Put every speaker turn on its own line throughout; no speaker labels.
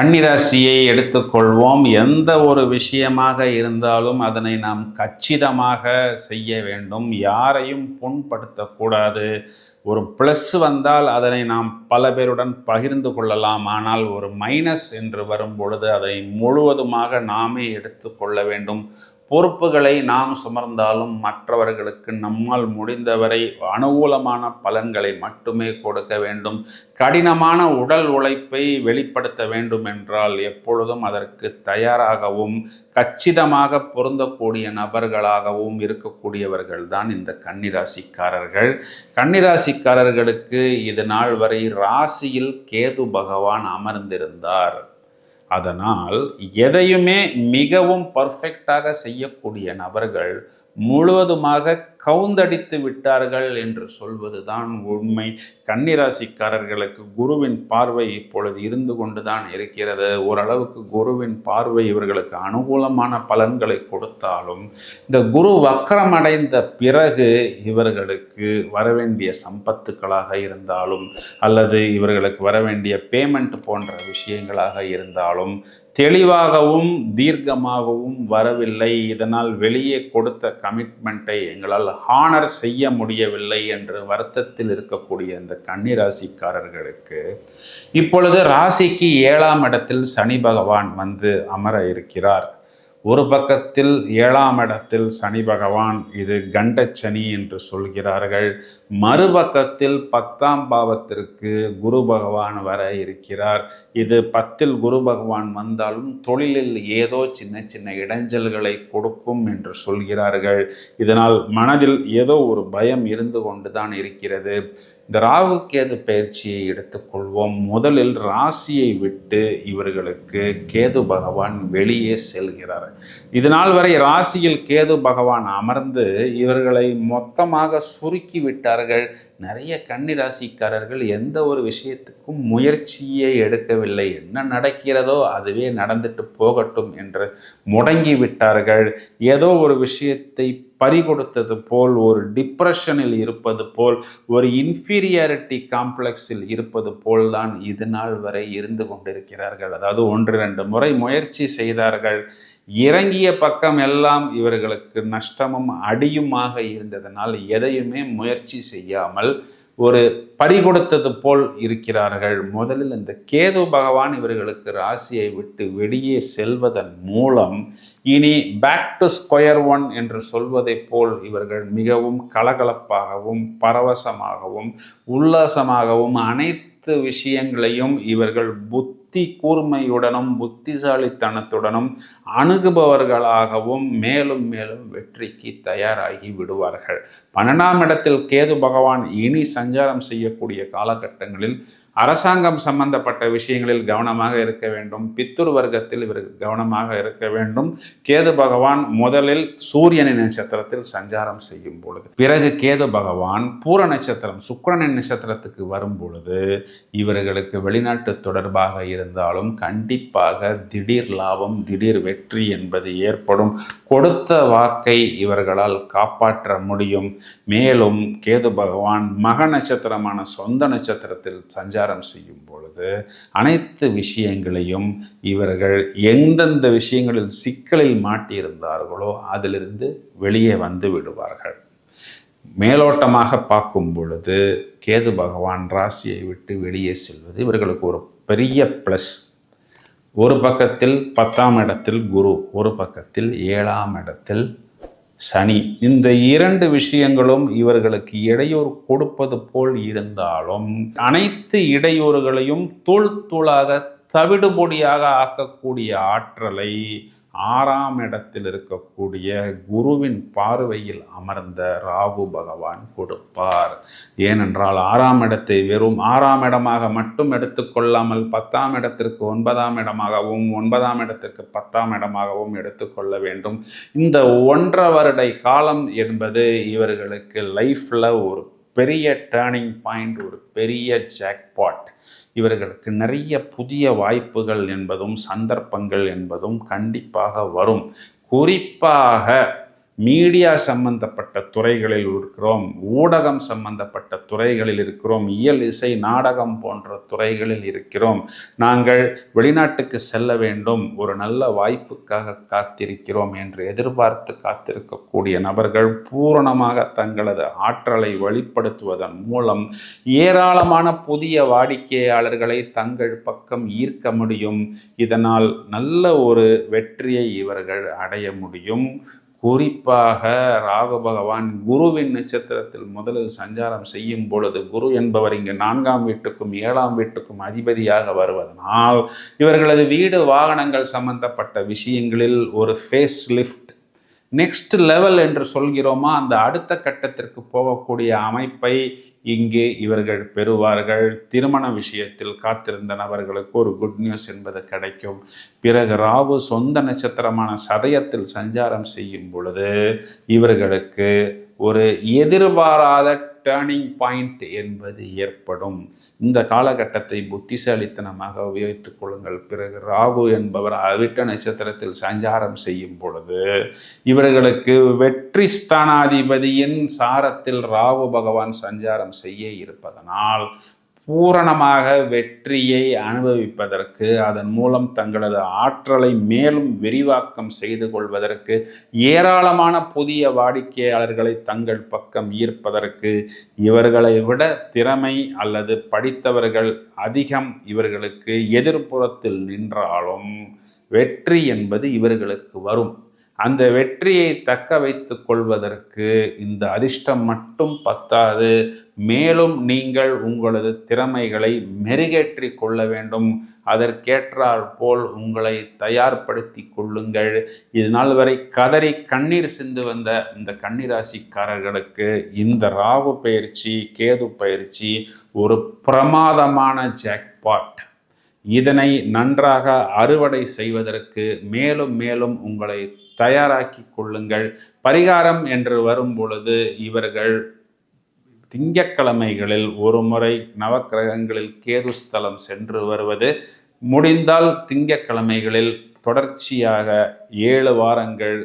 கன்னிராசியை எடுத்துக்கொள்வோம். எந்த ஒரு விஷயமாக இருந்தாலும் அதனை நாம் கச்சிதமாக செய்ய வேண்டும். யாரையும் புண்படுத்தக்கூடாது. ஒரு ப்ளஸ் வந்தால் அதனை நாம் பல பேருடன் பகிர்ந்து கொள்ளலாம். ஆனால் ஒரு மைனஸ் என்று வரும் பொழுது அதை முழுவதுமாக நாமே எடுத்துக்கொள்ள வேண்டும். பொறுப்புகளை நாம் சுமர்ந்தாலும் மற்றவர்களுக்கு நம்மால் முடிந்தவரை அனுகூலமான பலன்களை மட்டுமே கொடுக்க வேண்டும். கடினமான உடல் உழைப்பை வெளிப்படுத்த வேண்டும் என்றால் எப்பொழுதும் அதற்கு தயாராகவும் கச்சிதமாக பொருந்தக்கூடிய நபர்களாகவும் இருக்கக்கூடியவர்கள் தான் இந்த கன்னிராசிக்காரர்கள். கன்னிராசிக்காரர்களுக்கு இது நாள் வரை ராசியில் கேது பகவான் அமர்ந்திருந்தார். அதனால் எதையுமே மிகவும் பர்ஃபெக்டாக செய்யக்கூடிய நபர்கள் முழுவதுமாக கவுந்தடித்து விட்டார்கள் என்று சொல்வதுதான் உண்மை. கன்னிராசிக்காரர்களுக்கு குருவின் பார்வை இப்பொழுது இருந்து கொண்டுதான் இருக்கிறது. ஓரளவுக்கு குருவின் பார்வை இவர்களுக்கு அனுகூலமான பலன்களை கொடுத்தாலும் இந்த குரு வக்கரமடைந்த பிறகு இவர்களுக்கு வரவேண்டிய சம்பத்துக்களாக இருந்தாலும் அல்லது இவர்களுக்கு வரவேண்டிய பேமெண்ட் போன்ற விஷயங்களாக இருந்தாலும் தெளிவாகவும் தீர்க்கமாகவும் வரவில்லை. இதனால் வெளியே கொடுத்த கமிட்மெண்ட்டை எங்களால் ஹானர் செய்ய முடியவில்லை என்று வருத்தத்தில் இருக்கக்கூடிய இந்த கன்னிராசிக்காரர்களுக்கு இப்பொழுது ராசிக்கு ஏழாம் இடத்தில் சனி பகவான் வந்து அமர இருக்கிறார். ஒரு பக்கத்தில் ஏழாம் இடத்தில் சனி பகவான் இது கண்டச்சனி என்று சொல்கிறார்கள். மறுபக்கத்தில் பத்தாம் பாவத்திற்கு குரு பகவான் வர இருக்கிறார். இது பத்தில் குரு பகவான் வந்தாலும் தொழிலில் ஏதோ சின்ன சின்ன இடைஞ்சல்களை கொடுக்கும் என்று சொல்கிறார்கள். இதனால் மனதில் ஏதோ ஒரு பயம் இருந்து கொண்டுதான் இருக்கிறது. இந்த ராகு கேது பயிற்சியை எடுத்துக்கொள்வோம். முதலில் ராசியை விட்டு இவர்களுக்கு கேது பகவான் வெளியே செல்கிறார். இதனால் வரை ராசியில் கேது பகவான் அமர்ந்து இவர்களை மொத்தமாக சுருக்கி விட்டார்கள். நிறைய கன்னி ராசிக்காரர்கள் எந்த ஒரு விஷயத்துக்கும் முயற்சியே எடுக்கவில்லை. என்ன நடக்கிறதோ அதுவே நடந்துட்டு போகட்டும் என்று முடங்கி விட்டார்கள். ஏதோ ஒரு விஷயத்தை பறிகொடுத்தது போல் ஒரு டிப்ரெஷனில் இருப்பது போல் ஒரு இன்ஃபீரியாரிட்டி காம்ப்ளெக்ஸில் இருப்பது போல் தான் இது நாள் வரை இருந்து கொண்டிருக்கிறார்கள். அதாவது ஒன்று ரெண்டு முறை முயற்சி செய்தார்கள். இறங்கிய பக்கம் எல்லாம் இவர்களுக்கு நஷ்டமும் அடியுமாக இருந்ததனால் எதையுமே முயற்சி செய்யாமல் ஒரு பறிகொடுத்தது போல் இருக்கிறார்கள். முதலில் இந்த கேது பகவான் இவர்களுக்கு ராசியை விட்டு வெளியே செல்வதன் மூலம் இனி பேக் டு ஸ்கொயர் ஒன் என்று சொல்வதைப் போல் இவர்கள் மிகவும் கலகலப்பாகவும் பரவசமாகவும் உல்லாசமாகவும் அனைத்து விஷயங்களையும் இவர்கள் புத்தி கூர்மையுடனும் புத்திசாலித்தனத்துடனும் அணுகுபவர்களாகவும் மேலும் மேலும் வெற்றிக்கு தயாராகி விடுவார்கள். பன்னெண்டாம் இடத்தில் கேது பகவான் இனி சஞ்சாரம் செய்யக்கூடிய காலகட்டங்களில் அரசாங்கம் சம்பந்தப்பட்ட விஷயங்களில் கவனமாக இருக்க வேண்டும். பித்துர் வர்க்கத்தில் இவர் கவனமாக இருக்க வேண்டும். கேது பகவான் முதலில் சூரியனின் நட்சத்திரத்தில் சஞ்சாரம் செய்யும் பொழுது பிறகு கேது பகவான் பூர நட்சத்திரம் சுக்கிரனின் நட்சத்திரத்துக்கு வரும் பொழுது இவர்களுக்கு வெளிநாட்டு தொடர்பாக இருந்தாலும் கண்டிப்பாக திடீர் லாபம் திடீர் வெற்றி என்பது ஏற்படும். கொடுத்த வாக்கை இவர்களால் காப்பாற்ற முடியும். மேலும் கேது பகவான் மக நட்சத்திரமான சொந்த நட்சத்திரத்தில் சஞ்சாரம் செய்யும் பொழுது அனைத்து விஷயங்களையும் இவர்கள் எந்தெந்த விஷயங்களில் சிக்கலில் மாட்டியிருந்தார்களோ அதிலிருந்து வெளியே வந்து விடுவார்கள். மேலோட்டமாக பார்க்கும் பொழுது கேது பகவான் ராசியை விட்டு வெளியே செல்வது இவர்களுக்கு ஒரு பெரிய ப்ளஸ் ஒரு பக்கத்தில் பத்தாம் இடத்தில் குரு ஒரு பக்கத்தில் ஏழாம் இடத்தில் சனி. இந்த இரண்டு விஷயங்களும் இவர்களுக்கு இடையூறு கொடுப்பது போல் இருந்தாலும் அனைத்து இடையூறுகளையும் தூள் தூளாக தவிடுபொடியாக ஆக்கக்கூடிய ஆற்றலை ஆறாம் இடத்தில் இருக்கக்கூடிய குருவின் பார்வையில் அமர்ந்த ராகு பகவான் கொடுப்பார். ஏனென்றால் ஆறாம் இடத்தை வெறும் ஆறாம் இடமாக மட்டும் எடுத்துக்கொள்ளாமல் பத்தாம் இடத்திற்கு ஒன்பதாம் இடமாகவும் ஒன்பதாம் இடத்திற்கு பத்தாம் இடமாகவும் எடுத்துக்கொள்ள வேண்டும். இந்த ஒன்றரை வருட காலம் என்பது இவர்களுக்கு லைஃப்பில் ஒரு பெரிய டேர்னிங் பாயிண்ட் ஒரு பெரிய ஜாக்பாட் இவர்களுக்கு நிறைய புதிய வாய்ப்புகள் என்பதும் சந்தர்ப்பங்கள் என்பதும் கண்டிப்பாக வரும். குறிப்பாக மீடியா சம்பந்தப்பட்ட துறைகளில் இருக்கிறோம் ஊடகம் சம்பந்தப்பட்ட துறைகளில் இருக்கிறோம் இயல் இசை நாடகம் போன்ற துறைகளில் இருக்கிறோம். நாங்கள் வெளிநாட்டுக்கு செல்ல வேண்டும் ஒரு நல்ல வாய்ப்புக்காக காத்திருக்கிறோம் என்று எதிர்பார்த்து காத்திருக்கக்கூடிய நபர்கள் பூரணமாக தங்களது ஆற்றலை வெளிப்படுத்துவதன் மூலம் ஏராளமான புதிய வாடிக்கையாளர்களை தங்கள் பக்கம் ஈர்க்க முடியும். இதனால் நல்ல ஒரு வெற்றியை இவர்கள் அடைய முடியும். குறிப்பாக ராகு பகவான் குருவின் நட்சத்திரத்தில் முதலில் சஞ்சாரம் செய்யும் பொழுது குரு என்பவர் இங்கு நான்காம் வீட்டுக்கும் ஏழாம் வீட்டுக்கும் அதிபதியாக வருவதனால் இவர்களது வீடு வாகனங்கள் சம்பந்தப்பட்ட விஷயங்களில் ஒரு ஃபேஸ் லிஃப்ட் நெக்ஸ்ட் லெவல் என்று சொல்கிறோமா? அந்த அடுத்த கட்டத்திற்கு போகக்கூடிய அமைப்பை இங்கே இவர்கள் பெறுவார்கள். திருமண விஷயத்தில் காத்திருந்த நபர்களுக்கு ஒரு குட் நியூஸ் என்பது கிடைக்கும். பிறகு ராவு சொந்த நட்சத்திரமான சதயத்தில் சஞ்சாரம் செய்யும் பொழுது இவர்களுக்கு ஒரு எதிர்பாராத டேர்னிங் பாயிண்ட் என்பது ஏற்படும். இந்த காலகட்டத்தை புத்திசாலித்தனமாக உபயோகித்துக் கொள்ளுங்கள். பிறகு ராகு என்பவர் அவிட்ட நட்சத்திரத்தில் சஞ்சாரம் செய்யும் பொழுது இவர்களுக்கு வெற்றி ஸ்தானாதிபதியின் சாரத்தில் ராகு பகவான் சஞ்சாரம் செய்ய இருப்பதனால் பூரணமாக வெற்றியை அனுபவிப்பதற்கு அதன் மூலம் தங்களது ஆற்றலை மேலும் விரிவாக்கம் செய்து கொள்வதற்கு ஏராளமான புதிய வாடிக்கையாளர்களை தங்கள் பக்கம் ஈர்ப்பதற்கு இவர்களை விட திறமை அல்லது படித்தவர்கள் அதிகம் இவர்களுக்கு எதிர்ப்புறத்தில் நின்றாலும் வெற்றி என்பது இவர்களுக்கு வரும். அந்த வெற்றியை தக்க வைத்து கொள்வதற்கு இந்த அதிர்ஷ்டம் மட்டும் பத்தாது. மேலும் நீங்கள் உங்களது திறமைகளை மெருகேற்றி கொள்ள வேண்டும். அதற்கேற்றாற் போல் உங்களை தயார்படுத்தி கொள்ளுங்கள். இது நாள் வரை கதறி கண்ணீர் சிந்து வந்த இந்த கன்னிராசிக்காரர்களுக்கு இந்த ராகு பயிற்சி கேது பயிற்சி ஒரு பிரமாதமான ஜாக்பாட் இதனை நன்றாக அறுவடை செய்வதற்கு மேலும் மேலும் உங்களை தயாராக்கி கொள்ளுங்கள். பரிகாரம் என்று வரும் பொழுது இவர்கள் திங்கக்கிழமைகளில் ஒரு முறை நவக்கிரகங்களில் கேதுஸ்தலம் சென்று வருவது. முடிந்தால் திங்கக்கிழமைகளில் தொடர்ச்சியாக ஏழு வாரங்கள்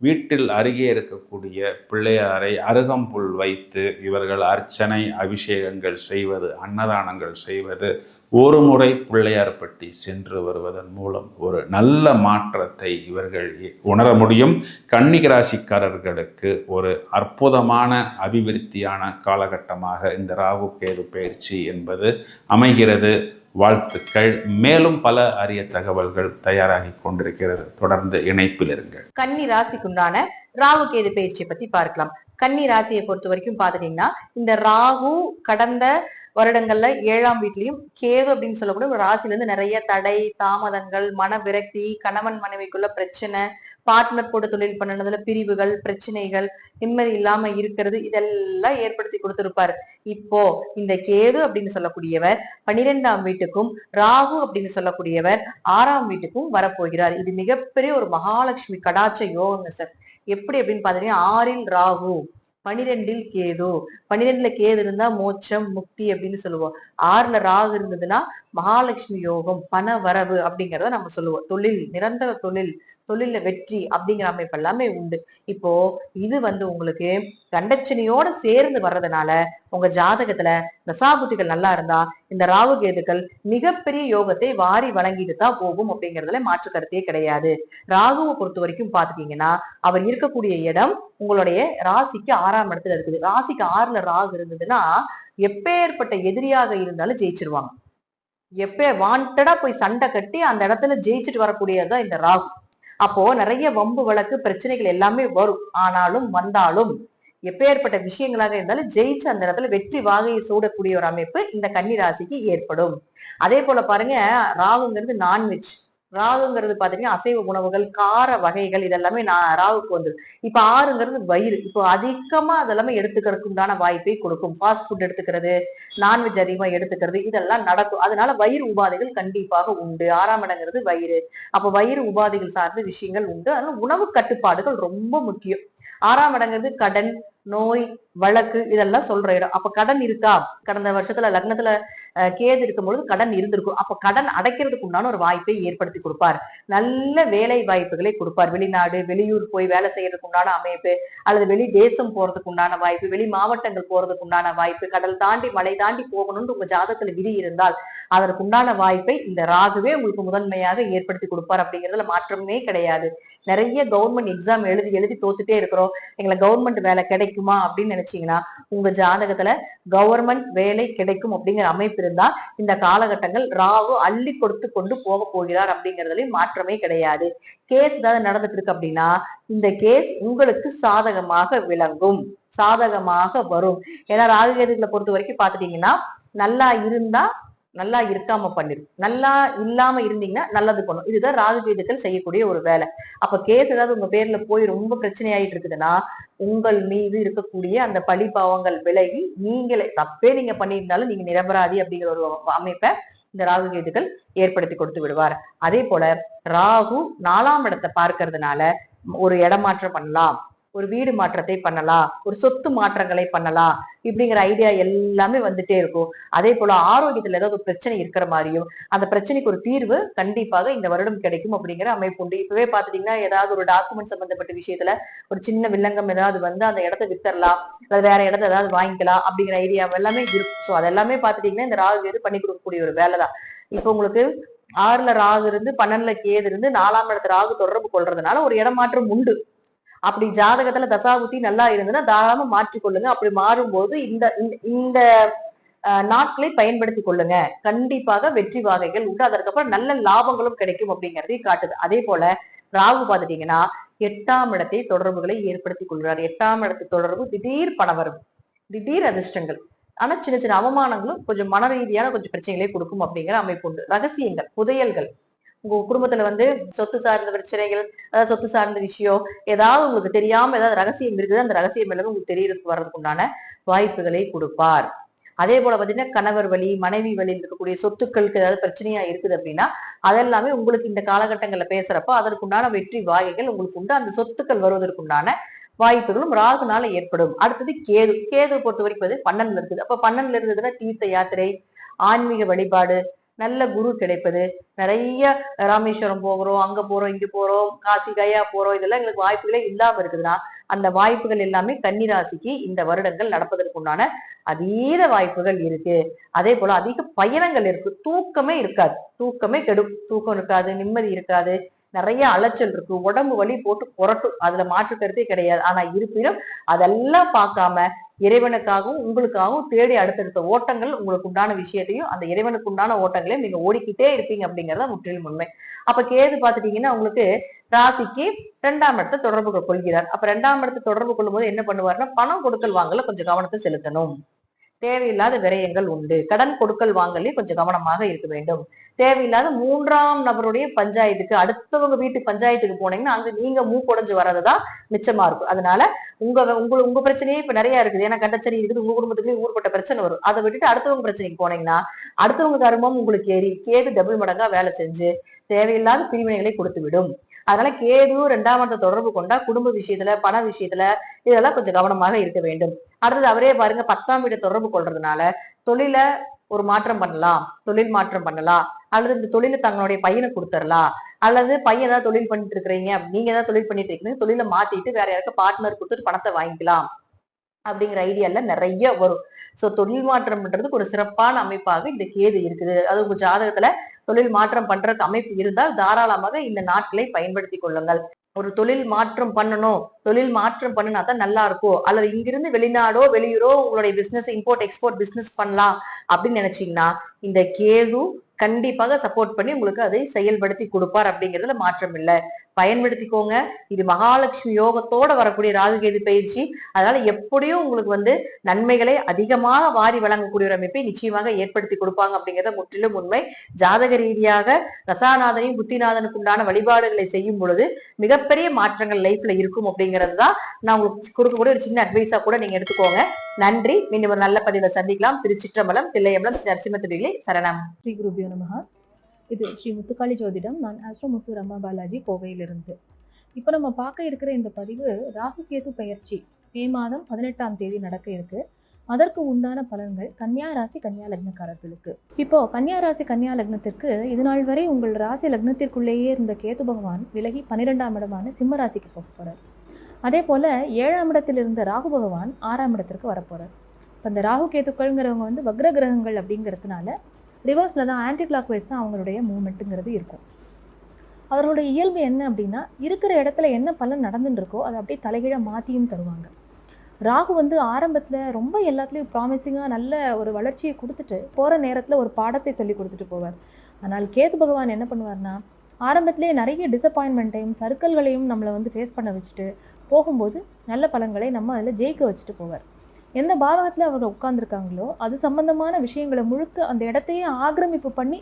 வீட்டில் அருகே இருக்கக்கூடிய பிள்ளையாரை அருகம்புல் வைத்து இவர்கள் அர்ச்சனை அபிஷேகங்கள் செய்வது அன்னதானங்கள் செய்வது ஒரு முறை பிள்ளையார்பட்டி சென்று வருவதன் மூலம் ஒரு நல்ல மாற்றத்தை இவர்கள் உணர முடியும். கன்னிகராசிக்காரர்களுக்கு ஒரு அற்புதமான அபிவிருத்தியான காலகட்டமாக இந்த ராகு கேது பயிற்சி என்பது அமைகிறது. வாழ்த்துக்கள். மேலும் பல அரிய தகவல்கள் தயாராகி கொண்டிருக்கிறது. தொடர்ந்து இணைப்பில் இருங்கள்.
கன்னி ராசிக்குண்டான ராகு கேது பயிற்சியை பத்தி பார்க்கலாம். கன்னி ராசியை பொறுத்த வரைக்கும் பாத்துட்டீங்கன்னா இந்த ராகு கடந்த வருடங்கள்ல ஏழாம் வீட்லயும் கேது அப்படின்னு சொல்லக்கூடிய ஒரு ராசில இருந்து நிறைய தடை தாமதங்கள் மன விரக்தி கணவன் மனைவிக்குள்ள பிரச்சனை பார்ட்னர் கூட தொழில் பண்ணனதுல பிரிவுகள் பிரச்சனைகள் நிம்மதி இல்லாம இருக்கிறது இதெல்லாம் ஏற்படுத்தி கொடுத்திருப்பாரு. இப்போ இந்த கேது அப்படின்னு சொல்லக்கூடியவர் பனிரெண்டாம் வீட்டுக்கும் ராகு அப்படின்னு சொல்லக்கூடியவர் ஆறாம் வீட்டுக்கும் வரப்போகிறார். இது மிகப்பெரிய ஒரு மகாலட்சுமி கடாச்ச யோகங்க சார். எப்படி அப்படின்னு பாத்தீங்கன்னா ஆறில் ராகு பனிரெண்டில் கேது. பன்னிரெண்டுல கேது இருந்தா மோட்சம் முக்தி அப்படின்னு சொல்லுவோம். ஆறுல ராகு இருந்ததுன்னா மகாலட்சுமி யோகம் பண வரவு அப்படிங்கிறத நம்ம சொல்லுவோம். தொழில் நிரந்தர தொழில் தொழில வெற்றி அப்படிங்கிற அமைப்பு எல்லாமே உண்டு. இப்போ இது வந்து உங்களுக்கு கண்டச்சனியோட சேர்ந்து வர்றதுனால உங்க ஜாதகத்துல தசாபுத்திகள் நல்லா இருந்தா இந்த ராகு கேதுக்கள் மிகப்பெரிய யோகத்தை வாரி வழங்கிட்டு தான் போகும் அப்படிங்கறதுல மாற்று கருத்தே கிடையாது. ராகுவை பொறுத்த வரைக்கும் பாத்துட்டீங்கன்னா அவர் இருக்கக்கூடிய இடம் உங்களுடைய ராசிக்கு ஆறாம் இடத்துல இருக்குது. ராசிக்கு ஆறுல ராகு இருந்ததுன்னா எப்பேற்பட்ட எதிரியாக இருந்தாலும் ஜெயிச்சிருவாங்க. எப்பே வாண்டடா போய் சண்டை கட்டி அந்த இடத்துல ஜெயிச்சுட்டு வரக்கூடியதுதான் இந்த ராகு. அப்போ நிறைய வம்பு வழக்கு பிரச்சனைகள் எல்லாமே வரும். ஆனாலும் வந்தாலும் எப்பேற்பட்ட விஷயங்களாக இருந்தாலும் ஜெயிச்சு அந்த இடத்துல வெற்றி வாகையை சூடக்கூடிய ஒரு அமைப்பு இந்த கன்னி ராசிக்கு ஏற்படும். அதே போல பாருங்க ராகுங்கிறது நான்வெஜ் ராகுங்கிறது பாத்தீங்கன்னா அசைவ உணவுகள் கார வகைகள் இதெல்லாமே நான் ராகுக்கு வந்து இப்ப ஆறுங்கிறது வயிறு. இப்போ அதிகமா அதெல்லாமே எடுத்துக்கிறதுக்கு உண்டான வாய்ப்பை கொடுக்கும். ஃபாஸ்ட் ஃபுட் எடுத்துக்கிறது நான்வெஜ் அதிகமா எடுத்துக்கிறது இதெல்லாம் நடக்கும். அதனால வயிறு உபாதைகள் கண்டிப்பாக உண்டு. ஆறாம் இடங்கிறது வயிறு. அப்ப வயிறு உபாதைகள் சார்ந்த விஷயங்கள் உண்டு. அதனால உணவு கட்டுப்பாடுகள் ரொம்ப முக்கியம். ஆறாம் இடங்கிறது கடன் நோய் வழக்கு இதெல்லாம் சொல்ற இடம். அப்ப கடன் இருக்கா? கடந்த வருஷத்துல லக்னத்துல கேது இருக்கும் பொழுது கடன் இருந்திருக்கும். அப்ப கடன் அடைக்கிறதுக்கு உண்டான ஒரு வாய்ப்பை ஏற்படுத்தி கொடுப்பார். நல்ல வேலை வாய்ப்புகளை கொடுப்பார். வெளிநாடு வெளியூர் போய் வேலை செய்யறதுக்கு உண்டான அமைப்பு அல்லது வெளி தேசம் போறதுக்கு உண்டான வாய்ப்பு வெளி மாவட்டங்கள் போறதுக்கு உண்டான வாய்ப்பு கடல் தாண்டி மலை தாண்டி போகணும்னு உங்க ஜாதகத்துல விதி இருந்தால் அதற்கு உண்டான வாய்ப்பை இந்த ராகுவே உங்களுக்கு முதன்மையாக ஏற்படுத்தி கொடுப்பார் அப்படிங்கிறதுல மாற்றமே கிடையாது. நிறைய கவர்மெண்ட் எக்ஸாம் எழுதி எழுதி தோத்துட்டே இருக்கிறோம். எங்களை கவர்மெண்ட் வேலை கிடைக்குமா அப்படின்னு வச்சீங்கன்னா உங்க ஜாதகத்துல கவர்மெண்ட் வேலை கிடைக்கும் அப்படிங்கிற அமைப்பு இருந்தா இந்த காலகட்டங்கள் ராகு அள்ளி கொடுத்து கொண்டு போக போகிறார் அப்படிங்கறதுலயும் மாற்றமே கிடையாது. கேஸ் ஏதாவது நடந்துட்டு இருக்கு அப்படின்னா இந்த கேஸ் உங்களுக்கு சாதகமாக விளங்கும். சாதகமாக வரும். ஏன்னா ராகு கேதுகளை பொறுத்த வரைக்கும் பாத்துட்டீங்கன்னா நல்லா இருந்தா நல்லா இருக்காம பண்ணிடும் நல்லா இல்லாம இருந்தீங்கன்னா நல்லது பண்ணும். இதுதான் ராகு கேதுக்கள் செய்யக்கூடிய ஒரு வேலை. அப்ப கேஸ் ஏதாவது உங்க பேர்ல போய் ரொம்ப பிரச்சனை ஆயிட்டு இருக்குதுன்னா உங்கள் மீது இருக்கக்கூடிய அந்த பழி பாவங்கள் விலகி நீங்களே தப்பே நீங்க பண்ணியிருந்தாலும் நீங்க நிரபராதி அப்படிங்கிற ஒரு அமைப்பை இந்த ராகு கேதுக்கள் ஏற்படுத்தி கொடுத்து விடுவார். அதே போல ராகு நாலாம் இடத்தை பார்க்கறதுனால ஒரு இடமாற்றம் பண்ணலாம். ஒரு வீடு மாற்றத்தை பண்ணலாம் ஒரு சொத்து மாற்றங்களை பண்ணலாம் இப்படிங்கிற ஐடியா எல்லாமே வந்துட்டே இருக்கும். அதே போல ஆரோக்கியத்துல ஏதாவது ஒரு பிரச்சனை இருக்கிற மாதிரியும் அந்த பிரச்சனைக்கு ஒரு தீர்வு கண்டிப்பாக இந்த வருடம் கிடைக்கும் அப்படிங்கிற அமைப்பு உண்டு. இப்பவே பாத்துட்டீங்கன்னா ஏதாவது ஒரு டாக்குமெண்ட் சம்பந்தப்பட்ட விஷயத்துல ஒரு சின்ன வில்லங்கம் ஏதாவது வந்து அந்த இடத்த வித்தரலாம் அல்லது வேற இடத்த ஏதாவது வாங்கிக்கலாம் அப்படிங்கிற ஐடியா எல்லாமே இருக்கும். ஸோ அதெல்லாமே பாத்துட்டீங்கன்னா இந்த ராகு எது பண்ணி கொடுக்கக்கூடிய ஒரு வேலை தான். இப்போ உங்களுக்கு ஆறுல ராகு இருந்து பன்னெண்டுல கேது இருந்து நாலாம் இடத்துல ராகு தொடர்பு கொள்றதுனால ஒரு இடமாற்றம் உண்டு. அப்படி ஜாதகத்துல தசாபுத்தி நல்லா இருந்ததுன்னா தாராளமா மாற்றிக்கொள்ளுங்க அப்படி மாறும்போது இந்த இந்த- இந்த நாட்களை பயன்படுத்தி கொள்ளுங்க. கண்டிப்பாக வெற்றி வாகைகள் உண்டு. அதற்கப்புறம் நல்ல லாபங்களும் கிடைக்கும் அப்படிங்கறதையும் காட்டுது. அதே போல ராகு பாத்துட்டீங்கன்னா எட்டாம் இடத்தை தொடர்புகளை ஏற்படுத்தி கொள்கிறார். எட்டாம் இடத்து தொடர்பு திடீர் பணவரவு திடீர் அதிர்ஷ்டங்கள். ஆனா சின்ன சின்ன அவமானங்களும் கொஞ்சம் மன ரீதியான கொஞ்சம் பிரச்சனைகளை கொடுக்கும் அப்படிங்கிற அமைப்பு உண்டு. ரகசியங்கள் புதையல்கள். உங்க குடும்பத்துல வந்து சொத்து சார்ந்த பிரச்சனைகள் அதாவது சொத்து சார்ந்த விஷயம் ஏதாவது உங்களுக்கு தெரியாம ஏதாவது ரகசியம் இருக்குது அந்த ரகசியம் எல்லாமே உங்களுக்கு தெரியறதுக்கு வர்றதுக்கு உண்டான வாய்ப்புகளை கொடுப்பார். அதே போல பாத்தீங்கன்னா கணவர் வழி மனைவி வழியில் இருக்கக்கூடிய சொத்துக்களுக்கு ஏதாவது பிரச்சனையா இருக்குது அப்படின்னா அதெல்லாமே உங்களுக்கு இந்த காலகட்டங்கள்ல பேசுறப்ப அதற்குண்டான வெற்றி வாய்கள் உங்களுக்கு உண்டு. அந்த சொத்துக்கள் வருவதற்குண்டான வாய்ப்புகளும் ராகுனால ஏற்படும். அடுத்தது கேது. கேது பொறுத்த வரைக்கும் பன்னெண்டுல இருக்குது. அப்ப பன்னெண்டுல இருந்ததுன்னா தீர்த்த யாத்திரை ஆன்மீக வழிபாடு நல்ல குரு கிடைப்பது. நிறைய ராமேஸ்வரம் போகிறோம் அங்க போறோம் இங்க போறோம் காசி கயா போறோம் இதெல்லாம் எங்களுக்கு வாய்ப்புகளே இல்லாம இருக்குதுன்னா அந்த வாய்ப்புகள் எல்லாமே கன்னிராசிக்கு இந்த வருடங்கள் நடப்பதற்குண்டான அதீத வாய்ப்புகள் இருக்கு. அதே போல அதிக பயணங்கள் இருக்கு. தூக்கமே இருக்காது. தூக்கமே கெடு தூக்கம் இருக்காது நிம்மதி இருக்காது. நிறைய அலைச்சல் இருக்கு. உடம்பு வலி போட்டு புரட்டும். அதுல மாற்று கருத்தே கிடையாது. ஆனா இருப்பினும் அதெல்லாம் பார்க்காம இறைவனுக்காகவும் உங்களுக்காகவும் தேடி அடுத்தடுத்த ஓட்டங்கள் உங்களுக்கு உண்டான விஷயத்தையும் அந்த இறைவனுக்கு உண்டான ஓட்டங்களையும் நீங்க ஓடிக்கிட்டே இருப்பீங்க அப்படிங்கறத முற்றிலும் உண்மை. அப்ப கேது பாத்துட்டீங்கன்னா உங்களுக்கு ராசிக்கு ரெண்டாம் இடத்தை தொடர்பு கொள்கிறார். அப்ப ரெண்டாம் இடத்தை தொடர்பு கொள்ளும் போது என்ன பண்ணுவாருன்னா பணம் கொடுக்கல் வாங்கல கொஞ்சம் கவனத்தை செலுத்தணும். தேவையில்லாத விரயங்கள் உண்டு. கடன் கொடுக்கல் வாங்கலையும் கொஞ்சம் கவனமாக இருக்க வேண்டும். தேவையில்லாத மூன்றாம் நபருடைய பஞ்சாயத்துக்கு அடுத்தவங்க வீட்டு பஞ்சாயத்துக்கு போனீங்கன்னா அங்க நீங்க மூக்குடைஞ்சு வர்றதுதான் மிச்சமா இருக்கும். அதனால உங்க உங்க உங்க பிரச்சனையே இப்ப நிறைய இருக்குது. ஏன்னா கண்டச்சனி இருக்குது. உங்க குடும்பத்துக்குள்ளே ஊர்பட்ட பிரச்சனை வரும். அதை விட்டுட்டு அடுத்தவங்க பிரச்சனைக்கு போனீங்கன்னா அடுத்தவங்க கர்மம் உங்களுக்கு ஏறி கேது டபுள் மடங்கா வேலை செஞ்சு தேவையில்லாத பிரிவினைகளை கொடுத்து விடும். அதனால கேது ரெண்டாம் இடத்தை தொடர்பு கொண்டா குடும்ப விஷயத்துல பண விஷயத்துல இதெல்லாம் கொஞ்சம் கவனமாக இருக்க வேண்டும். அடுத்தது அவரே பாருங்க பத்தாம் வீட்டை தொடர்பு கொள்றதுனால தொழில ஒரு மாற்றம் பண்ணலாம் தொழில் மாற்றம் பண்ணலாம் அல்லது இந்த தொழில தங்களுடைய பையனை கொடுத்துடலாம் அல்லது பையன் ஏதாவது தொழில் பண்ணிட்டு இருக்கிறீங்க நீங்க ஏதாவது தொழில் பண்ணிட்டு இருக்கீங்க தொழில மாத்திட்டு வேற யாருக்கும் பார்ட்னர் கொடுத்துட்டு பணத்தை வாங்கிக்கலாம் அப்படிங்கிற ஐடியால நிறைய வரும். சோ தொழில் மாற்றம்ன்றதுக்கு ஒரு சிறப்பான அமைப்பாக இந்த கேது இருக்குது. அது உங்க ஜாதகத்துல தொழில் மாற்றம் பண்றதுக்கு அமைப்பு இருந்தால் தாராளமாக இந்த நாட்களை பயன்படுத்தி கொள்ளுங்கள். ஒரு தொழில் மாற்றம் பண்ணணும். தொழில் மாற்றம் பண்ணினா தான் நல்லா இருக்கும். அல்லது இங்கிருந்து வெளிநாடோ வெளியூரோ உங்களுடைய பிசினஸ் இம்போர்ட் எக்ஸ்போர்ட் பிசினஸ் பண்ணலாம் அப்படின்னு நினைச்சீங்கன்னா இந்த கேது கண்டிப்பாக சப்போர்ட் பண்ணி உங்களுக்கு அதை செயல்படுத்தி கொடுப்பார் அப்படிங்கிறதுல மாற்றம் இல்லை. பயன்படுத்திக்கோங்க. இது மகாலட்சுமி யோகத்தோட வரக்கூடிய ராகுகேது பயிற்சி. அதனால எப்படியும் உங்களுக்கு வந்து நன்மைகளை அதிகமாக வாரி வழங்கக்கூடிய ஒரு அமைப்பை நிச்சயமாக ஏற்படுத்தி கொடுப்பாங்க அப்படிங்கிறத முற்றிலும் உண்மை. ஜாதக ரீதியாக ரசாநாதனையும் புத்திநாதனுக்கு உண்டான வழிபாடுகளை செய்யும் பொழுது மிகப்பெரிய மாற்றங்கள் லைஃப்ல இருக்கும் அப்படிங்கிறது தான் நான் உங்களுக்கு கொடுக்கக்கூடிய ஒரு சின்ன அட்வைஸா கூட நீங்க எடுத்துக்கோங்க. நன்றி. மீண்டும் ஒரு நல்ல பதிவை சந்திக்கலாம். திருச்சிற்றம்பலம் தில்லையம்பலம் ஸ்ரீ நரசிம்மத்துடிகளை சரணம்.
ஸ்ரீ குருபியோ நமகா இது ஸ்ரீ முத்துக்காளி ஜோதிடம் நான் ஆஸ்ட்ரோ முத்து ரமா பாலாஜி கோவையிலிருந்து. இப்போ நம்ம பார்க்க இருக்கிற இந்த பதிவு ராகு கேது பயிற்சி. மே மாதம் பதினெட்டாம் தேதி நடக்க இருக்கு. அதற்கு உண்டான பலன்கள் கன்னியா ராசி கன்னியா லக்னக்காரர்களுக்கு. இப்போ கன்னியா ராசி கன்னியா லக்னத்திற்கு இதுநாள் வரை உங்கள் ராசி லக்னத்திற்குள்ளேயே இருந்த கேது பகவான் விலகி பன்னிரெண்டாம் இடமான சிம்ம ராசிக்கு போக போறார். அதே போல ஏழாம் இடத்தில் இருந்த ராகு பகவான் ஆறாம் இடத்திற்கு வரப்போறார் இப்போ இந்த ராகு கேத்துக்கள்ங்கிறவங்க வந்து வக்ர கிரகங்கள் அப்படிங்கிறதுனால ரிவர்ஸில் தான் ஆன்டி கிளாக் வைஸ் தான் அவங்களுடைய மூமெண்ட்டுங்கிறது இருக்கும். அவர்களுடைய இயல்பு என்ன அப்படின்னா இருக்கிற இடத்துல என்ன பலன் நடந்துட்டு இருக்கோ அதை அப்படியே தலைகீழாக மாற்றியும் தருவாங்க. ராகு வந்து ஆரம்பத்தில் ரொம்ப எல்லாத்துலேயும் ப்ராமிசிங்காக நல்ல ஒரு வளர்ச்சியை கொடுத்துட்டு போகிற நேரத்தில் ஒரு பாடத்தை சொல்லி கொடுத்துட்டு போவார். ஆனால் கேது பகவான் என்ன பண்ணுவார்னா ஆரம்பத்திலே நிறைய டிசப்பாயின்மெண்ட்டையும் சர்க்கிள்களையும் நம்மளை வந்து ஃபேஸ் பண்ண வச்சுட்டு போகும்போது நல்ல பலன்களை நம்ம அதில் ஜெயிக்க வச்சுட்டு போவார். எந்த பாவகத்தில் அவங்க உட்கார்ந்துருக்காங்களோ அது சம்பந்தமான விஷயங்களை முழுக்க அந்த இடத்தையே ஆக்கிரமிப்பு பண்ணி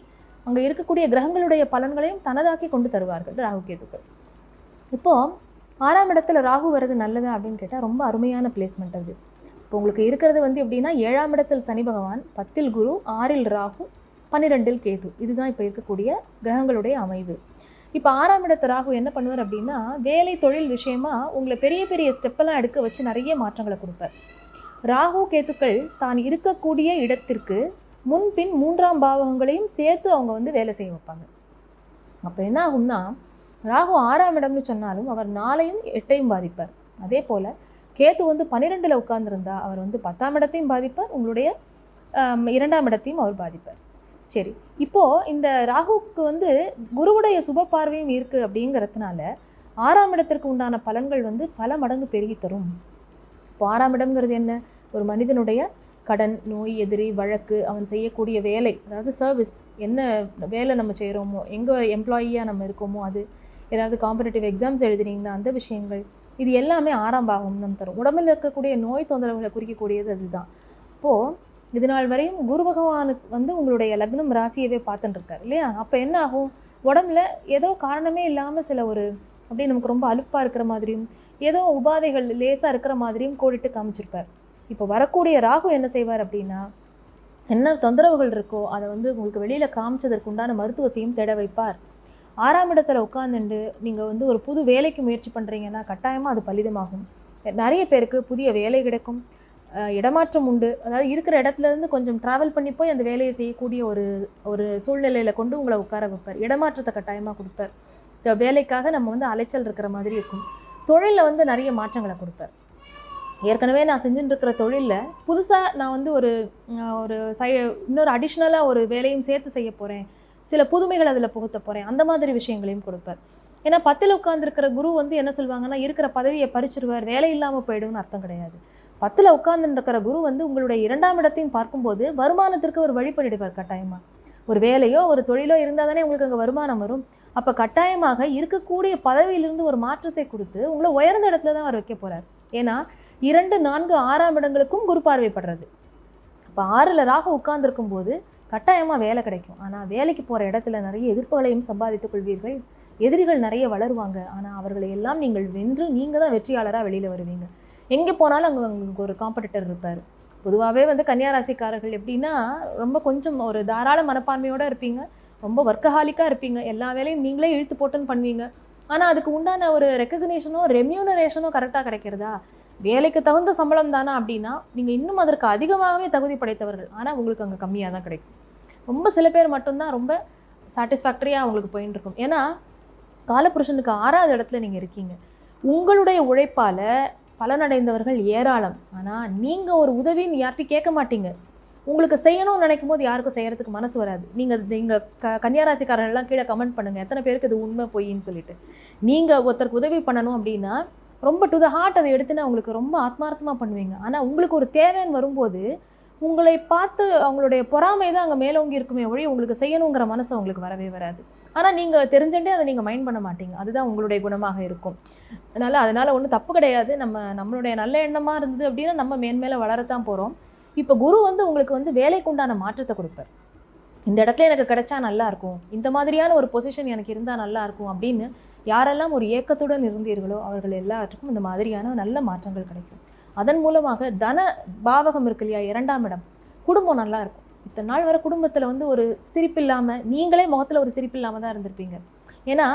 அங்கே இருக்கக்கூடிய கிரகங்களுடைய பலன்களையும் தனதாக்கி கொண்டு தருவார்கள் ராகு கேதுக்கள். இப்போது ஆறாம் இடத்துல ராகு வர்றது நல்லதா அப்படின்னு கேட்டால் ரொம்ப அருமையான பிளேஸ்மெண்ட் அது. இப்போ உங்களுக்கு இருக்கிறது வந்து எப்படின்னா ஏழாம் இடத்தில் சனி பகவான் பத்தில் குரு ஆறில் ராகு பன்னிரெண்டில் கேது. இதுதான் இப்போ இருக்கக்கூடிய கிரகங்களுடைய அமைவு. இப்போ ஆறாம் இடத்து ராகு என்ன பண்ணுவார் அப்படின்னா வேலை தொழில் விஷயமா உங்களை பெரிய பெரிய ஸ்டெப்பெல்லாம் எடுக்க வச்சு நிறைய மாற்றங்களை கொடுப்பார். ராகு கேத்துக்கள் தான் இருக்கக்கூடிய இடத்திற்கு முன்பின் மூன்றாம் பாவகங்களையும் சேர்த்து அவங்க வந்து வேலை செய்ய வைப்பாங்க. அப்போ என்ன ஆகும்னா ராகு ஆறாம் இடம்னு சொன்னாலும் அவர் நாளையும் எட்டையும் பாதிப்பார். அதே போல் கேத்து வந்து பன்னிரெண்டில் உட்கார்ந்துருந்தா அவர் வந்து பத்தாம் இடத்தையும் பாதிப்பார் உங்களுடைய இரண்டாம் இடத்தையும் அவர் பாதிப்பார். சரி இப்போது இந்த ராகுவுக்கு வந்து குருவுடைய சுப பார்வையும் இருக்குது அப்படிங்கிறதுனால ஆறாம் இடத்திற்கு உண்டான பலன்கள் வந்து பல மடங்கு பெருகி தரும். பாராமிடம்ங்கிறது என்ன? ஒரு மனிதனுடைய கடன் நோய் எதிரி வழக்கு அவன் செய்யக்கூடிய வேலை அதாவது சர்வீஸ் என்ன வேலை நம்ம செய்கிறோமோ எங்கே எம்ப்ளாயியாக நம்ம இருக்கோமோ அது ஏதாவது காம்படிட்டிவ் எக்ஸாம்ஸ் எழுதுனீங்கன்னா அந்த விஷயங்கள் இது எல்லாமே ஆறாம் பாகம் தான் தரும். உடம்பில் இருக்கக்கூடிய நோய் தொந்தரவுகளை குறிக்கக்கூடியது அதுதான். அப்போது இது நாள் வரையும் குரு பகவானுக்கு வந்து உங்களுடைய லக்னம் ராசியவே பார்த்துட்டு இருக்காரு இல்லையா? அப்போ என்ன ஆகும்? உடம்புல ஏதோ காரணமே இல்லாமல் சில ஒரு அப்படியே நமக்கு ரொம்ப அலுப்பாக இருக்கிற மாதிரியும் ஏதோ உபாதைகள் லேசாக இருக்கிற மாதிரியும் கோடிட்டு காமிச்சிருப்பார். இப்போ வரக்கூடிய ராகு என்ன செய்வார் அப்படின்னா என்ன தொந்தரவுகள் இருக்கோ அதை வந்து உங்களுக்கு வெளியில் காமிச்சதற்கு உண்டான மருத்துவத்தையும் தேட வைப்பார். ஆறாம் இடத்துல உட்காந்துண்டு நீங்கள் வந்து ஒரு புது வேலைக்கு முயற்சி பண்ணுறீங்கன்னா கட்டாயமாக அது பலிதமாகும். நிறைய பேருக்கு புதிய வேலை கிடைக்கும். இடமாற்றம் உண்டு. அதாவது இருக்கிற இடத்துல இருந்து கொஞ்சம் ட்ராவல் பண்ணி போய் அந்த வேலையை செய்யக்கூடிய ஒரு ஒரு சூழ்நிலையில் கொண்டு உங்களை உட்கார வைப்பார். இடமாற்றத்தை கட்டாயமாக கொடுப்பார். வேலைக்காக நம்ம வந்து அலைச்சல் இருக்கிற மாதிரி இருக்கும். தொழிலில் வந்து நிறைய மாற்றங்களை கொடுப்பார் ஏற்கனவே நான் செஞ்சுட்டு இருக்கிற தொழிலில் புதுசாக நான் வந்து ஒரு ஒரு சை இன்னொரு அடிஷ்னலாக ஒரு வேலையும் சேர்த்து செய்ய போகிறேன் சில புதுமைகள் அதில் புகுத்த போகிறேன் அந்த மாதிரி விஷயங்களையும் கொடுப்பார். ஏன்னா பத்தில் உட்காந்துருக்கிற குரு வந்து என்ன சொல்லுவாங்கன்னா இருக்கிற பதவியை பறிச்சிருவார் வேலை இல்லாமல் போயிடும்னு அர்த்தம் கிடையாது. பத்தில் உட்காந்துருக்கிற குரு வந்து உங்களுடைய இரண்டாம் இடத்தையும் பார்க்கும்போது வருமானத்திற்கு ஒரு வழிபடிடுவார் கட்டாயமாக ஒரு வேலையோ ஒரு தொழிலோ இருந்தால் தானே உங்களுக்கு அங்கே வருமானம் வரும். அப்போ கட்டாயமாக இருக்கக்கூடிய பதவியிலிருந்து ஒரு மாற்றத்தை கொடுத்து உங்களை உயர்ந்த இடத்துல தான் அவர் வைக்க போகிறார் ஏன்னா இரண்டு நான்கு ஆறாம் இடங்களுக்கும் குரு பார்வைப்படுறது. இப்போ ஆறில் ராக உட்கார்ந்துருக்கும் போது கட்டாயமாக வேலை கிடைக்கும். ஆனால் வேலைக்கு போகிற இடத்துல நிறைய எதிர்ப்புகளையும் சம்பாதித்துக் கொள்வீர்கள். எதிரிகள் நிறைய வளருவாங்க. ஆனால் அவர்களை எல்லாம் நீங்கள் வென்று நீங்கள் தான் வெற்றியாளராக வெளியில் வருவீங்க. எங்கே போனாலும் அங்கே உங்களுக்கு ஒரு காம்படிட்டர் இருப்பார். பொதுவாகவே வந்து கன்னியாராசிக்காரர்கள் எப்படின்னா ரொம்ப கொஞ்சம் ஒரு தாராள மனப்பான்மையோடு இருப்பீங்க. ரொம்ப வர்க்கஹாலிக்காக இருப்பீங்க. எல்லா வேலையும் நீங்களே இழுத்து போட்டுன்னு பண்ணுவீங்க. ஆனால் அதுக்கு உண்டான ஒரு ரெக்கக்னேஷனோ ரெம்யூனரேஷனோ கரெக்டாக கிடைக்கிறதா? வேலைக்கு தகுந்த சம்பளம் தானா அப்படின்னா நீங்கள் இன்னும் அதற்கு அதிகமாகவே தகுதி படைத்தவர்கள். ஆனால் உங்களுக்கு அங்கே கம்மியாக தான் கிடைக்கும். ரொம்ப சில பேர் மட்டும்தான் ரொம்ப சாட்டிஸ்ஃபேக்டரியாக அவங்களுக்கு போயின்னு இருக்கும். ஏன்னா காலபுருஷனுக்கு ஆறாவது இடத்துல நீங்கள் இருக்கீங்க. உங்களுடைய உழைப்பால் பலனடைந்தவர்கள் ஏராளம். ஆனால் நீங்கள் ஒரு உதவின்னு யார்கிட்டையும் கேட்க மாட்டீங்க. உங்களுக்கு செய்யணும்னு நினைக்கும் போது யாருக்கும் செய்யறதுக்கு மனசு வராது. நீங்கள் நீங்கள் க கன்னியாராசிக்காரர்கள்லாம் கீழே கமெண்ட் பண்ணுங்கள் எத்தனை பேருக்கு இது உண்மை பொய்ன்னு சொல்லிட்டு. நீங்கள் ஒருத்தருக்கு உதவி பண்ணணும் அப்படின்னா ரொம்ப டு த ஹார்ட் அதை எடுத்துன்னு அவங்களுக்கு ரொம்ப ஆத்மார்த்தமாக பண்ணுவீங்க. ஆனால் உங்களுக்கு ஒரு தேவைன்னு வரும்போது உங்களை பார்த்து அவங்களுடைய பொறாமை தான் அங்கே மேலோங்கி இருக்குமே ஒழிய உங்களுக்கு செய்யணுங்கிற மனசு அவங்களுக்கு வரவே வராது. ஆனால் நீங்கள் தெரிஞ்சுட்டே அதை நீங்கள் மைண்ட் பண்ண மாட்டீங்க. அதுதான் உங்களுடைய குணமாக இருக்கும். அதனால் அதனால் ஒன்றும் தப்பு கிடையாது. நம்ம நம்மளுடைய நல்ல எண்ணமாக இருந்தது அப்படின்னா நம்ம மேன்மேலே வளரத்தான் போகிறோம் இப்போ குரு வந்து உங்களுக்கு வந்து வேலைக்கு உண்டான மாற்றத்தை கொடுப்பார். இந்த இடத்துல எனக்கு கிடைச்சா நல்லா இருக்கும். இந்த மாதிரியான ஒரு பொசிஷன் எனக்கு இருந்தால் நல்லா இருக்கும் அப்படின்னு யாரெல்லாம் ஒரு ஏக்கத்துடன் இருந்தீர்களோ அவர்கள் எல்லாத்துக்கும் இந்த மாதிரியான நல்ல மாற்றங்கள் கிடைக்கும். அதன் மூலமாக தன பாவகம் இருக்கு இல்லையா? இரண்டாம் இடம். குடும்பம் நல்லா இருக்கும். இத்தனை நாள் வர குடும்பத்தில் வந்து ஒரு சிரிப்பு இல்லாமல் நீங்களே முகத்தில் ஒரு சிரிப்பு இல்லாமல் தான் இருந்திருப்பீங்க. ஏன்னா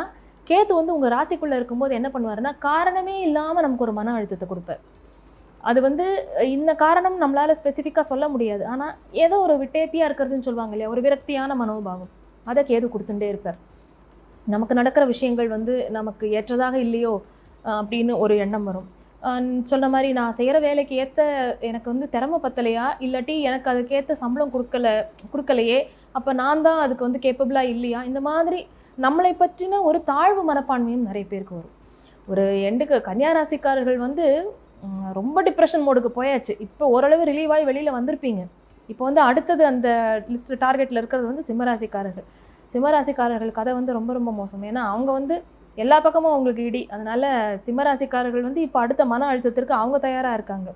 கேத்து வந்து உங்கள் ராசிக்குள்ளே இருக்கும்போது என்ன பண்ணுவாருன்னா காரணமே இல்லாமல் நமக்கு ஒரு மன அழுத்தத்தை கொடுப்பார். அது வந்து இந்த காரணம் நம்மளால் ஸ்பெசிஃபிக்காக சொல்ல முடியாது. ஆனால் ஏதோ ஒரு விட்டேத்தியாக இருக்கிறதுன்னு சொல்லுவாங்க இல்லையா? ஒரு விரக்தியான மனோபாவம். அதை கேது கொடுத்துட்டே இருப்பார். நமக்கு நடக்கிற விஷயங்கள் வந்து நமக்கு ஏற்றதாக இல்லையோ அப்படின்னு ஒரு எண்ணம் வரும். சொன்ன மாதிரி நான் செய்கிற வேலைக்கு ஏற்ற எனக்கு வந்து திறமை பத்தலையா? இல்லாட்டி எனக்கு அதுக்கேற்ற சம்பளம் கொடுக்கல கொடுக்கலையே? அப்போ நான் தான் அதுக்கு வந்து கேப்பபிளாக இல்லையா? இந்த மாதிரி நம்மளை பற்றின ஒரு தாழ்வு மனப்பான்மையும் நிறைய பேருக்கு வரும். ஒரு எண்டுக்கு கன்னியாராசிக்காரர்கள் வந்து ரொம்ப டிப்ரெஷன் மோடுக்கு போயாச்சு. இப்போ ஓரளவு ரிலீவ் ஆகி வெளியில் வந்திருப்பீங்க. இப்போ வந்து அடுத்தது அந்த லிஸ்ட் டார்கெட்டில் இருக்கிறது வந்து சிம்மராசிக்காரர்கள். சிம்மராசிக்காரர்கள் கதை வந்து ரொம்ப ரொம்ப மோசம். ஏன்னா அவங்க வந்து எல்லா பக்கமும் அவங்களுக்கு இடி. அதனால சிம்மராசிக்காரர்கள் வந்து இப்போ அடுத்த மன அழுத்தத்திற்கு அவங்க தயாராக இருக்காங்க.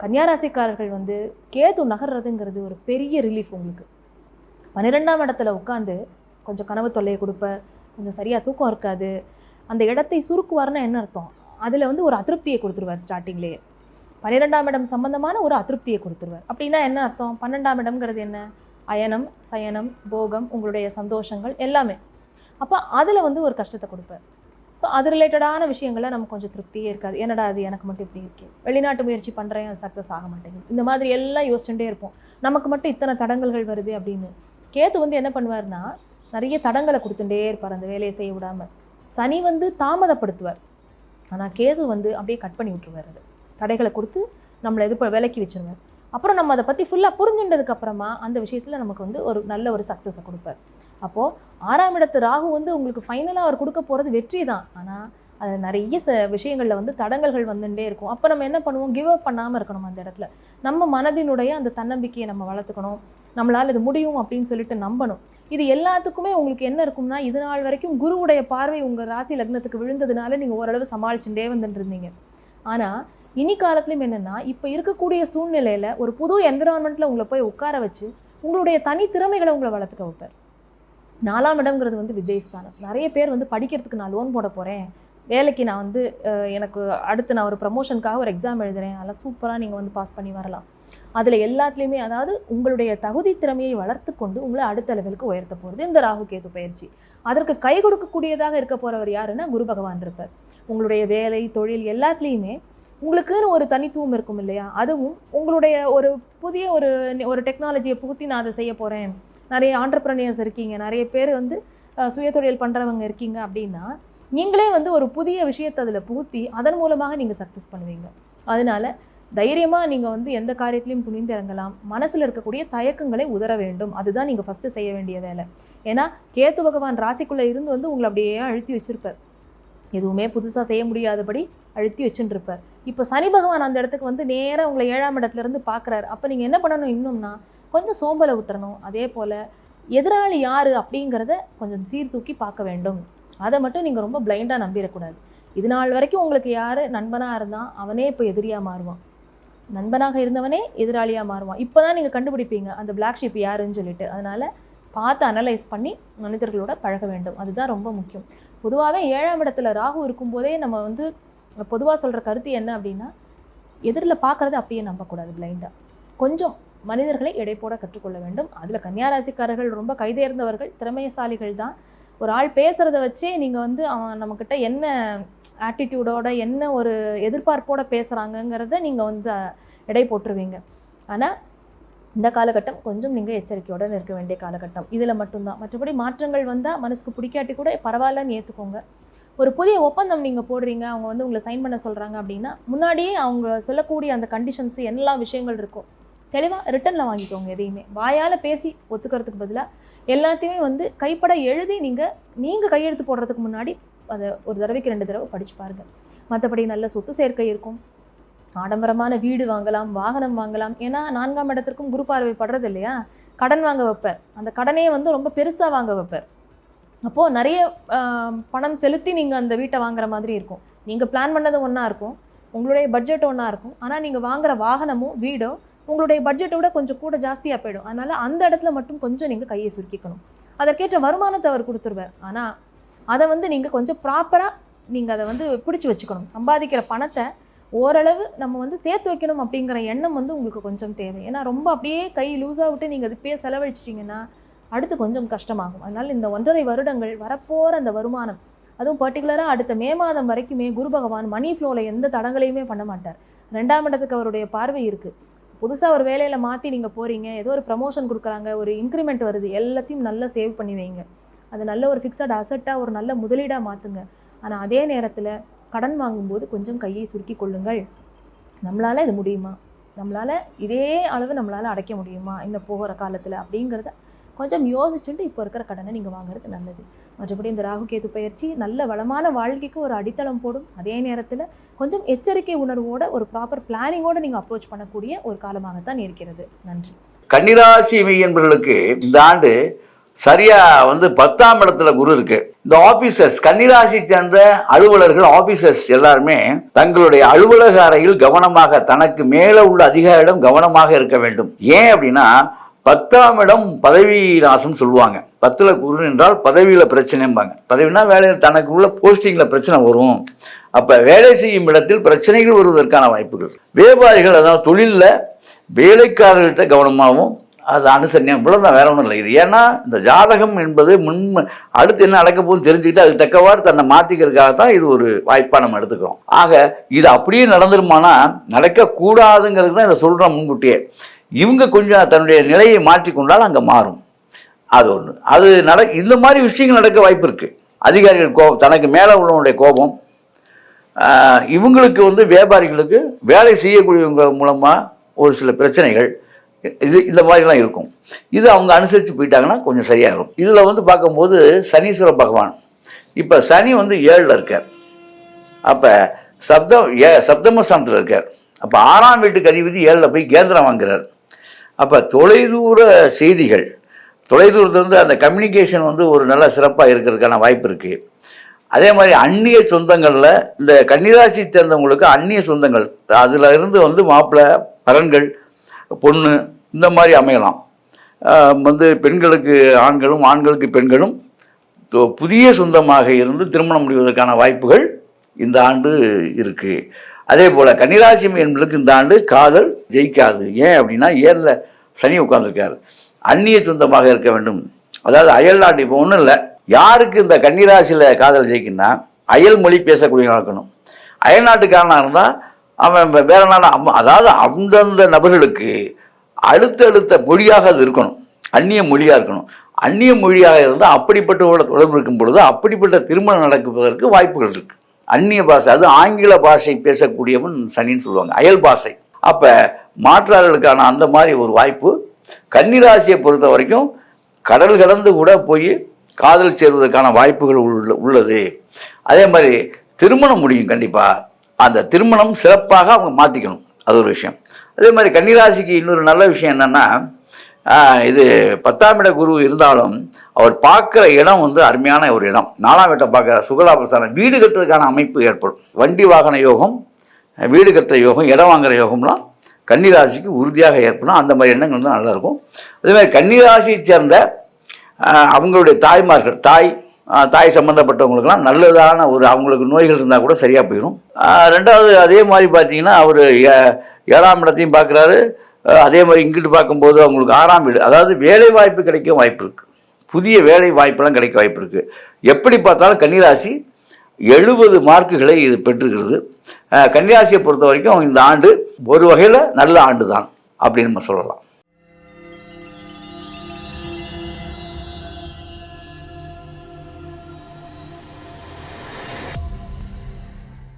கன்னியாராசிக்காரர்கள் வந்து கேது நகர்றதுங்கிறது ஒரு பெரிய ரிலீஃப் உங்களுக்கு. பன்னிரெண்டாம் இடத்துல உட்காந்து கொஞ்சம் கனவு தொல்லையை கொடுப்ப கொஞ்சம் சரியாக தூக்கம் இருக்காது. அந்த இடத்தை சுருக்குவார்னா என்ன அர்த்தம்? அதில் வந்து ஒரு அதிருப்தியை கொடுத்துருவார் ஸ்டார்டிங்லேயே பன்னிரெண்டாம் இடம் சம்பந்தமான ஒரு அதிருப்தியை கொடுத்துருவார். அப்படின்னா என்ன அர்த்தம்? பன்னெண்டாம் இடம்ங்கிறது என்ன? அயனம் சயனம் போகம் உங்களுடைய சந்தோஷங்கள் எல்லாமே. அப்போ அதில் வந்து ஒரு கஷ்டத்தை கொடுப்பேன். ஸோ அது ரிலேட்டடான விஷயங்களில் நமக்கு கொஞ்சம் திருப்தியே இருக்காது. என்னடா அது எனக்கு மட்டும் இப்படி இருக்கு. வெளிநாட்டு முயற்சி பண்ணுறேன் சக்ஸஸ் ஆக மாட்டேங்குது. இந்த மாதிரி எல்லாம் யோசிச்சுட்டே இருப்போம். நமக்கு மட்டும் இத்தனை தடங்கல்கள் வருது அப்படின்னு. கேத்து வந்து என்ன பண்ணுவார்னா நிறைய தடங்களை கொடுத்துட்டே இருப்பார் அந்த வேலையை செய்ய விடாமல் சனி வந்து தாமதப்படுத்துவார். ஆனால் கேது வந்து அப்படியே கட் பண்ணி விட்டுருவார் அது. தடைகளை கொடுத்து நம்மளை இது விலக்கி வச்சுருவார். அப்புறம் நம்ம அதை பற்றி ஃபுல்லாக புரிஞ்சுட்டதுக்கப்புறமா அந்த விஷயத்தில் நமக்கு வந்து ஒரு நல்ல ஒரு சக்ஸஸை கொடுப்பார். அப்போது ஆறாம் இடத்து ராகு வந்து உங்களுக்கு ஃபைனலாக அவர் கொடுக்க போகிறது வெற்றி தான். ஆனால் அது நிறைய ச விஷயங்களில் வந்து தடங்கல்கள் வந்துட்டே இருக்கும். அப்போ நம்ம என்ன பண்ணுவோம்? கிவ் அப் பண்ணாமல் இருக்கணும் அந்த இடத்துல. நம்ம மனதினுடைய அந்த தன்னம்பிக்கையை நம்ம வளர்த்துக்கணும். நம்மளால் இது முடியும் அப்படின்னு சொல்லிட்டு நம்பணும். இது எல்லாத்துக்குமே உங்களுக்கு என்ன இருக்கும்னா இது நாள் வரைக்கும் குருவுடைய பார்வை உங்கள் ராசி லக்னத்துக்கு விழுந்ததுனால நீங்கள் ஓரளவு சமாளிச்சுட்டே வந்துட்டு இருந்தீங்க. ஆனால் இனி காலத்துலையும் என்னென்னா இப்போ இருக்கக்கூடிய சூழ்நிலையில் ஒரு புது என்விரான்மெண்ட்டில் உங்களை போய் உட்கார வச்சு உங்களுடைய தனித்திறமைகளை உங்களை வளர்த்துக்க வைப்பார். நாலாம் இடம்ங்கிறது வந்து வித்யஸ்தானம். நிறைய பேர் வந்து படிக்கிறதுக்கு நான் லோன் போட போகிறேன் வேலைக்கு நான் வந்து எனக்கு அடுத்து நான் ஒரு ப்ரமோஷனுக்காக ஒரு எக்ஸாம் எழுதுறேன். அதெல்லாம் சூப்பராக நீங்கள் வந்து பாஸ் பண்ணி வரலாம். அதில் எல்லாத்துலேயுமே அதாவது உங்களுடைய தகுதி திறமையை வளர்த்து கொண்டு உங்களை அடுத்த லெவலுக்கு உயர்த்த போகிறது இந்த ராகு கேது பயிற்சி. அதற்கு கை கொடுக்கக்கூடியதாக இருக்க போகிறவர் யாருன்னா குரு பகவான் இருப்பார். உங்களுடைய வேலை தொழில் எல்லாத்துலேயுமே உங்களுக்குன்னு ஒரு தனித்துவம் இருக்கும் இல்லையா? அதுவும் உங்களுடைய ஒரு புதிய ஒரு ஒரு டெக்னாலஜியை புகுத்தி நான் அதை செய்ய போகிறேன் நிறைய ஆண்டர்பிரனியர்ஸ் இருக்கீங்க நிறைய பேர் வந்து சுயதொழில் பண்ணுறவங்க இருக்கீங்க அப்படின்னா நீங்களே வந்து ஒரு புதிய விஷயத்தை அதில் புகுத்தி அதன் மூலமாக நீங்கள் சக்ஸஸ் பண்ணுவீங்க. அதனால தைரியமாக நீங்கள் வந்து எந்த காரியத்திலையும் துணிந்து இறங்கலாம். மனசில் இருக்கக்கூடிய தயக்கங்களை உதற வேண்டும். அதுதான் நீங்கள் ஃபஸ்ட்டு செய்ய வேண்டிய வேலை. ஏன்னா கேத்து பகவான் ராசிக்குள்ளே இருந்து வந்து உங்களை அப்படியே அழுத்தி வச்சுருப்பார். எதுவுமே புதுசாக செய்ய முடியாதபடி அழுத்தி வச்சுட்டுருப்பார் இப்போ சனி பகவான் அந்த இடத்துக்கு வந்து நேராக உங்களை ஏழாம் இடத்துல இருந்து பார்க்குறாரு அப்போ நீங்கள் என்ன பண்ணணும் இன்னும்னா கொஞ்சம் சோம்பலை விட்டுறணும் அதே போல் எதிராளி யார் அப்படிங்கிறத கொஞ்சம் சீர்தூக்கி பார்க்க வேண்டும். அதை மட்டும் நீங்கள் ரொம்ப பிளைண்டாக நம்பிடக்கூடாது. இது நாள் வரைக்கும் உங்களுக்கு யார் நண்பனாக இருந்தால் அவனே இப்போ எதிரியாக மாறுவான். நண்பனாக இருந்தவனே எதிராளியாக மாறுவான். இப்போ தான் நீங்கள் கண்டுபிடிப்பீங்க அந்த பிளாக் ஷீப் யாருன்னு சொல்லிட்டு. அதனால் பார்த்து அனலைஸ் பண்ணி மனிதர்களோட பழக வேண்டும். அதுதான் ரொம்ப முக்கியம். பொதுவாகவே ஏழாம் இடத்துல ராகு இருக்கும்போதே நம்ம வந்து பொதுவாக சொல்கிற கருத்து என்ன அப்படின்னா எதிரில் பார்க்குறத அப்படியே நம்பக்கூடாது பிளைண்டாக கொஞ்சம் மனிதர்களை எடை போட கற்றுக்கொள்ள வேண்டும். அதில் கன்னியாராசிக்காரர்கள் ரொம்ப கைதேர்ந்தவர்கள் திறமைசாலிகள் தான் ஒரு ஆள் பேசுகிறத வச்சே நீங்கள் வந்து அவன் நம்மக்கிட்ட என்ன ஆட்டிடியூடோட என்ன ஒரு எதிர்பார்ப்போட பேசுகிறாங்கங்கிறத நீங்கள் வந்து எடை போட்டுருவீங்க. ஆனால் இந்த காலகட்டம் கொஞ்சம் நீங்கள் எச்சரிக்கையோடு இருக்க வேண்டிய காலகட்டம். இதில் மட்டும்தான். மற்றபடி மாற்றங்கள் வந்தால் மனசுக்கு பிடிக்காட்டி கூட பரவாயில்லன்னு ஏற்றுக்கோங்க ஒரு புதிய ஒப்பந்தம் நீங்கள் போடுறீங்க அவங்க வந்து உங்களை சைன் பண்ண சொல்கிறாங்க அப்படின்னா முன்னாடியே அவங்க சொல்லக்கூடிய அந்த கண்டிஷன்ஸ் எல்லா விஷயங்கள் இருக்கும் தெளிவாக ரிட்டனில் வாங்கிக்கோங்க எதையுமே. வாயால் பேசி ஒத்துக்கிறதுக்கு பதிலாக எல்லாத்தையுமே வந்து கைப்பட எழுதி நீங்கள் நீங்கள் கையெழுத்து போடுறதுக்கு முன்னாடி அதை ஒரு தடவைக்கு ரெண்டு தடவை படிச்சு பாருங்கள் மற்றபடி நல்ல சொத்து சேர்க்கை இருக்கும். ஆடம்பரமான வீடு வாங்கலாம் வாகனம் வாங்கலாம். ஏன்னா நான்காம் இடத்திற்கும் குரு பார்வை படுறது இல்லையா? கடன் வாங்க வைப்பார். அந்த கடனே வந்து ரொம்ப பெருசாக வாங்க வைப்பார். அப்போது நிறைய பணம் செலுத்தி நீங்கள் அந்த வீட்டை வாங்குற மாதிரி இருக்கும். நீங்கள் பிளான் பண்ணது ஒன்றா இருக்கும். உங்களுடைய பட்ஜெட் ஒன்றா இருக்கும். ஆனால் நீங்கள் வாங்குற வாகனமோ வீடோ உங்களுடைய பட்ஜெட்டை விட கொஞ்சம் கூட ஜாஸ்தியாக போயிடும். அதனால் அந்த இடத்துல மட்டும் கொஞ்சம் நீங்கள் கையை சுருக்கிக்கணும். அதற்கேற்ற வருமானத்தை அவர் கொடுத்துருவார். ஆனால் அதை வந்து நீங்கள் கொஞ்சம் ப்ராப்பராக நீங்கள் அதை வந்து பிடிச்சி வச்சுக்கணும். சம்பாதிக்கிற பணத்தை ஓரளவு நம்ம வந்து சேர்த்து வைக்கணும் அப்படிங்கிற எண்ணம் வந்து உங்களுக்கு கொஞ்சம் தேவை. ஏன்னா ரொம்ப அப்படியே கை லூஸாக விட்டு நீங்கள் அது இப்பயே செலவழிச்சிட்டிங்கன்னா அடுத்து கொஞ்சம் கஷ்டமாகும். அதனால் இந்த ஒன்றரை வருடங்கள் வரப்போகிற அந்த வருமானம் அதுவும் பர்டிகுலராக அடுத்த மே மாதம் வரைக்குமே குரு பகவான் மணி ஃப்ளோவில் எந்த தடங்களையுமே பண்ண மாட்டார். ரெண்டாம் இடத்துக்கு அவருடைய பார்வை இருக்கு. புதுசாக ஒரு வேலையில் மாற்றி நீங்கள் போகிறீங்க ஏதோ ஒரு ப்ரமோஷன் கொடுக்குறாங்க ஒரு இன்க்ரிமெண்ட் வருது எல்லாத்தையும் நல்லா சேவ் பண்ணி வைங்க. அது நல்ல ஒரு ஃபிக்ஸட் அசட்டாக ஒரு நல்ல முதலீடாக மாற்றுங்க ஆனால் அதே நேரத்தில் கடன் வாங்கும்போது கொஞ்சம் கையை சுருக்கி கொள்ளுங்கள். நம்மளால் இது முடியுமா? நம்மளால் இதே அளவு நம்மளால் அடைக்க முடியுமா? இன்னும் போகிற காலத்தில் அப்படிங்கிறத கொஞ்சம் யோசிச்சுட்டு இப்போ இருக்கிற கடனை நீங்கள் வாங்குறது நல்லது. மற்றபடி இந்த ராகு கேது பயிற்சி நல்ல வளமான வாழ்க்கைக்கு ஒரு அடித்தளம் போடும். அதே நேரத்தில் கொஞ்சம் எச்சரிக்கை உணர்வோட ஒரு ப்ராப்பர் பிளானிங்கோட நீங்கள் அப்ரோச் பண்ணக்கூடிய ஒரு காலமாகத்தான் இருக்கிறது. நன்றி.
கன்னிராசி என்பவர்களுக்கு இந்த ஆண்டு சரியா வந்து பத்தாம் இடத்துல குரு இருக்கு. இந்த ஆபீசர்ஸ் கன்னிராசி சேர்ந்த அலுவலர்கள் ஆபீசர்ஸ் எல்லாருமே தங்களுடைய அலுவலக அறையில் கவனமாக தனக்கு மேல உள்ள அதிகாரியிடம் கவனமாக இருக்க வேண்டும். ஏன் அப்படின்னா பத்தாம் இடம் பதவி நாசம் சொல்லுவாங்க. பத்தில் குரு என்றால் பதவியில் பிரச்சனைம்பாங்க. பதவினா வேலையில் தனக்கு உள்ள போஸ்டிங்கில் பிரச்சனை வரும். அப்போ வேலை செய்யும் இடத்தில் பிரச்சனைகள் வருவதற்கான வாய்ப்புகள். வியாபாரிகள் அதாவது தொழிலில் வேலைக்காரர்கள்ட்ட கவனமாகவும் அது அனுசரணையாக இவ்வளோதான் வேற ஒன்றும் இல்லை. இது ஏன்னா இந்த ஜாதகம் என்பது முன் அடுத்து என்ன நடக்க போகுதுன்னு தெரிஞ்சுக்கிட்டு அதுக்கு தக்கவாறு தன்னை மாற்றிக்கிறதுக்காக தான் இது ஒரு வாய்ப்பாக நம்ம எடுத்துக்கிறோம். ஆக இது அப்படியே நடந்துருமானா நடக்கக்கூடாதுங்கிறது தான் இதை சொல்கிறோம் முன்கூட்டியே. இவங்க கொஞ்சம் தன்னுடைய நிலையை மாற்றிக்கொண்டால் அங்கே மாறும். அது ஒன்று அது நட இந்த மாதிரி விஷயங்கள் நடக்க வாய்ப்பு இருக்குது அதிகாரிகள் கோபம் தனக்கு மேலே உள்ளவனுடைய கோபம் இவங்களுக்கு வந்து வியாபாரிகளுக்கு வேலை செய்யக்கூடியவங்க மூலமாக ஒரு சில பிரச்சனைகள் இது இந்த மாதிரிலாம் இருக்கும். இது அவங்க அனுசரித்து போயிட்டாங்கன்னா கொஞ்சம் சரியாகும் இதில் வந்து பார்க்கும்போது சனீஸ்வர பகவான். இப்போ சனி வந்து ஏழில் இருக்கார். அப்போ சப்தம் ஏ சப்தமஸ்தானத்தில் இருக்கார். அப்போ ஆறாம் வீட்டுக்கு அதிபதி ஏழில் போய் கேந்திரம் வாங்குறார். அப்போ தொலைதூர செய்திகள் தொலைதூரத்துலேருந்து அந்த கம்யூனிகேஷன் வந்து ஒரு நல்ல சிறப்பாக இருக்கிறதுக்கான வாய்ப்பு இருக்குது அதே மாதிரி அந்நிய சொந்தங்களில் இந்த கன்னிராசி சேர்ந்தவங்களுக்கு அந்நிய சொந்தங்கள் அதில் இருந்து வந்து மாப்பிள்ளை பலன்கள் பொண்ணு இந்த மாதிரி அமையலாம். வந்து பெண்களுக்கு ஆண்களும் ஆண்களுக்கு பெண்களும் தொ- புதிய சொந்தமாக இருந்து திருமணம் முடிவதற்கான வாய்ப்புகள் இந்த ஆண்டு இருக்குது அதே போல் கன்னிராசி என்பதற்கு இந்த ஆண்டு காதல் ஜெயிக்காது. ஏன் அப்படின்னா ஏரில் சனி உட்கார்ந்திருக்காரு. அந்நிய சொந்தமாக இருக்க வேண்டும். அதாவது அயல் நாட்டு இப்போ ஒன்றும் இல்லை. யாருக்கு இந்த கன்னிராசியில் காதல் ஜெயிக்குன்னா அயல் மொழி பேசக்கூடியவங்க இருக்கணும். அயல் நாட்டுக்காரனாக இருந்தால் அவன் வேற நாடு அதாவது அந்தந்த நபர்களுக்கு அடுத்தடுத்த மொழியாக அது இருக்கணும். அந்நிய மொழியாக இருக்கணும். அந்நிய மொழியாக இருந்தால் அப்படிப்பட்டவோட தொடர்பு இருக்கும் பொழுது அப்படிப்பட்ட திருமணம் நடக்குவதற்கு வாய்ப்புகள் இருக்குது அந்நிய பாஷை அது ஆங்கில பாஷை பேசக்கூடியவன் சனின்னு சொல்லுவாங்க அயல் பாஷை. அப்போ மாற்றாளர்களுக்கான அந்த மாதிரி ஒரு வாய்ப்பு. கன்னிராசியை பொறுத்த வரைக்கும் கடல் கடந்து கூட போய் காதல் சேர்வதற்கான வாய்ப்புகள் உள்ள உள்ளது. அதே மாதிரி திருமணம் முடியும் கண்டிப்பாக அந்த திருமணம் சிறப்பாக அவங்க மாற்றிக்கணும் அது ஒரு விஷயம். அதே மாதிரி கன்னிராசிக்கு இன்னொரு நல்ல விஷயம் என்னென்னா இது பத்தாம் இட குரு இருந்தாலும் அவர் பார்க்குற இடம் வந்து அருமையான ஒரு இடம். நாலாம் வீட்டை பார்க்குற சுகலாபஸ்தானம் வீடு கட்டுறதுக்கான அமைப்பு ஏற்படும். வண்டி வாகன யோகம் வீடு கட்டுற யோகம் இடம் வாங்குற யோகம்லாம் கன்னிராசிக்கு உறுதியாக ஏற்படும். அந்த மாதிரி எண்ணங்கள் தான் நல்லாயிருக்கும். அதேமாதிரி கன்னிராசியை சேர்ந்த அவங்களுடைய தாய்மார்கள் தாய் தாய் சம்மந்தப்பட்டவங்களுக்கெல்லாம் நல்லதான ஒரு அவங்களுக்கு நோய்கள் இருந்தால் கூட சரியாக போயிடும் ரெண்டாவது அதே மாதிரி பார்த்தீங்கன்னா அவர் ஏழாம் இடத்தையும் பார்க்குறாரு. அதே மாதிரி இங்கிட்டு பார்க்கும்போது அவங்களுக்கு ஆறாம் வீடு. அதாவது வேலை வாய்ப்பு கிடைக்க வாய்ப்பு இருக்குது புதிய வேலை வாய்ப்பெல்லாம் கிடைக்க வாய்ப்பு இருக்குது எப்படி பார்த்தாலும் கன்னிராசி எழுபது மார்க்குகளை இது பெற்றுக்கிறது கன்னிராசியை பொறுத்த வரைக்கும் இந்த ஆண்டு ஒரு வகையில் நல்ல ஆண்டு தான் அப்படின்னு நம்ம சொல்லலாம்.